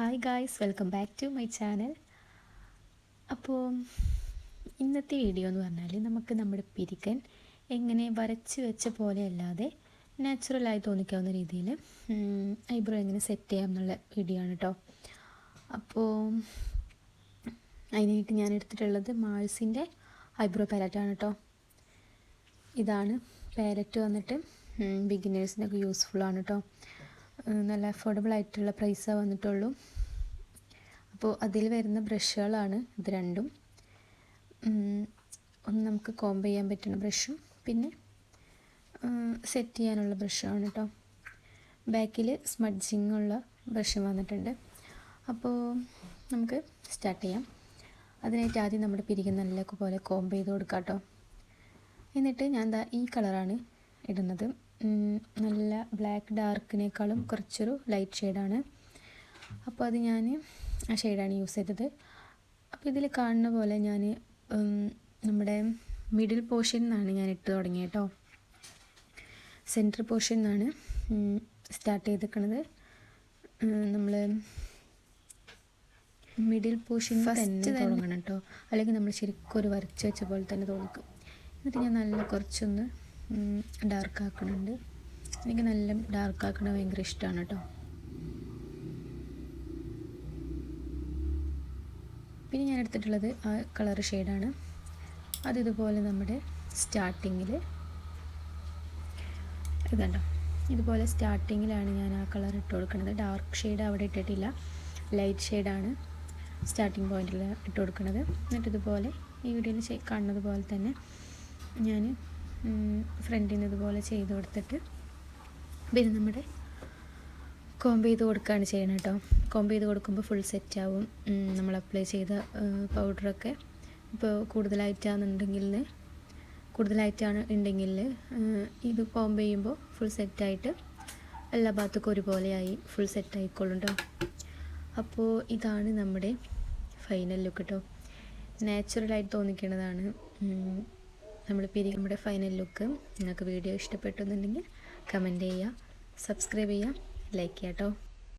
Hi guys welcome back to my channel അപ്പോൾ ഇന്നത്തെ video എന്ന് പറഞ്ഞാൽ നമുക്ക് നമ്മുടെ പിരിക്കൻ എങ്ങനെ വരച്ച് വെച്ച പോലെ അല്ലാതെ നാച്ചുറലായി തോന്നിക്കാവുന്ന രീതിയിൽ ഐബ്രോ എങ്ങനെ സെറ്റ് ചെയ്യാം എന്നുള്ള വീഡിയോ ആണ് കേട്ടോ അപ്പോൾ അതിനായിട്ട് ഞാൻ എടുത്തിട്ടുള്ളത് മാൾസിന്റെ ഐബ്രോ പാലറ്റാണ് കേട്ടോ ഇതാണ് പാലറ്റ് വന്നിട്ട് ബിഗിനേഴ്സിനൊക്കെ ആണ് കേട്ടോ നല്ല അഫോർഡബിൾ ആയിട്ടുള്ള പ്രൈസാണ് വന്നിട്ടുള്ളൂ. അപ്പോൾ അതിൽ വരുന്ന ബ്രഷുകളാണ് ഇത് രണ്ടും. ഒന്ന് നമുക്ക് കോംബ് ചെയ്യാൻ പറ്റുന്ന ബ്രഷും പിന്നെ സെറ്റ് ചെയ്യാനുള്ള ബ്രഷുമാണ് കേട്ടോ ബാക്കിൽ സ്മഡ്ജിങ് ഉള്ള ബ്രഷും വന്നിട്ടുണ്ട്. അപ്പോൾ നമുക്ക് സ്റ്റാർട്ട് ചെയ്യാം. അതിനായിട്ട് ആദ്യം നമ്മുടെ പിരിക്കുന്ന നല്ല പോലെ കോംബ് ചെയ്ത് കൊടുക്കാം കേട്ടോ എന്നിട്ട് ഞാൻ ഈ കളറാണ് ഇടുന്നത്. നല്ല ബ്ലാക്ക് ഡാർക്കിനേക്കാളും കുറച്ചൊരു ലൈറ്റ് ഷെയ്ഡാണ് അപ്പോൾ അത് ഞാൻ ആ ഷെയ്ഡാണ് യൂസ് ചെയ്തത്. അപ്പോൾ ഇതിൽ കാണുന്ന പോലെ ഞാൻ നമ്മുടെ മിഡിൽ പോർഷൻ നിന്നാണ് ഞാൻ ഇട്ട് തുടങ്ങിയത് കേട്ടോ സെന്റർ പോർഷൻ നിന്നാണ് സ്റ്റാർട്ട് ചെയ്തിരിക്കുന്നത് നമ്മൾ മിഡിൽ പോർഷൻ ഫസ്റ്റ് തുടങ്ങണം കേട്ടോ അല്ലെങ്കിൽ നമ്മൾ ശരിക്കും ഒരു വരച്ച് വെച്ച പോലെ തന്നെ തോന്നിക്കും. എന്നിട്ട് ഞാൻ നല്ല കുറച്ചൊന്ന് ഡാർക്ക് ആക്കണുണ്ട് എനിക്ക് നല്ല ഡാർക്ക് ആക്കണത് ഭയങ്കര ഇഷ്ടമാണ് കേട്ടോ പിന്നെ ഞാൻ എടുത്തിട്ടുള്ളത് ആ കളർ ഷെയ്ഡാണ്. അത് ഇതുപോലെ നമ്മുടെ സ്റ്റാർട്ടിങ്ങിൽ ഇതുണ്ടോ ഇതുപോലെ സ്റ്റാർട്ടിങ്ങിലാണ് ഞാൻ ആ കളർ ഇട്ട് കൊടുക്കുന്നത് ഡാർക്ക് ഷെയ്ഡ് അവിടെ ഇട്ടിട്ടില്ല. ലൈറ്റ് ഷെയ്ഡാണ് സ്റ്റാർട്ടിങ് പോയിന്റിൽ ഇട്ട് കൊടുക്കുന്നത് എന്നിട്ട് ഇതുപോലെ ഈ വീഡിയോയിൽ കാണുന്നത് പോലെ തന്നെ ഞാൻ ഫ്രണ്ടിൽ നിന്ന് ഇതുപോലെ ചെയ്ത് കൊടുത്തിട്ട് പിന്നെ നമ്മുടെ കോംബ് ചെയ്ത് കൊടുക്കുകയാണ് ചെയ്യണം കേട്ടോ കോംബ് ചെയ്ത് കൊടുക്കുമ്പോൾ ഫുൾ സെറ്റ് ആവും. നമ്മൾ അപ്ലൈ ചെയ്ത പൗഡറൊക്കെ ഇപ്പോൾ കൂടുതലായിട്ടാണെന്നുണ്ടെങ്കിൽ കൂടുതലായിട്ടാണ് ഉണ്ടെങ്കിൽ ഇത് കോംബ് ചെയ്യുമ്പോൾ ഫുൾ സെറ്റായിട്ട് എല്ലാ ഭാഗത്തേക്കും ഒരുപോലെയായി ഫുൾ സെറ്റ് ആയിക്കോളും കേട്ടോ അപ്പോൾ ഇതാണ് നമ്മുടെ ഫൈനൽ ലുക്ക് കേട്ടോ നാച്ചുറലായിട്ട് തോന്നിക്കുന്നതാണ് നമ്മൾ പിരി നമ്മുടെ ഫൈനൽ ലുക്ക് നിങ്ങൾക്ക് വീഡിയോ ഇഷ്ടപ്പെട്ടു എന്നുണ്ടെങ്കിൽ കമന്റ് ചെയ്യുക സബ്സ്ക്രൈബ് ചെയ്യുക ലൈക്ക് ചെയ്യാം കേട്ടോ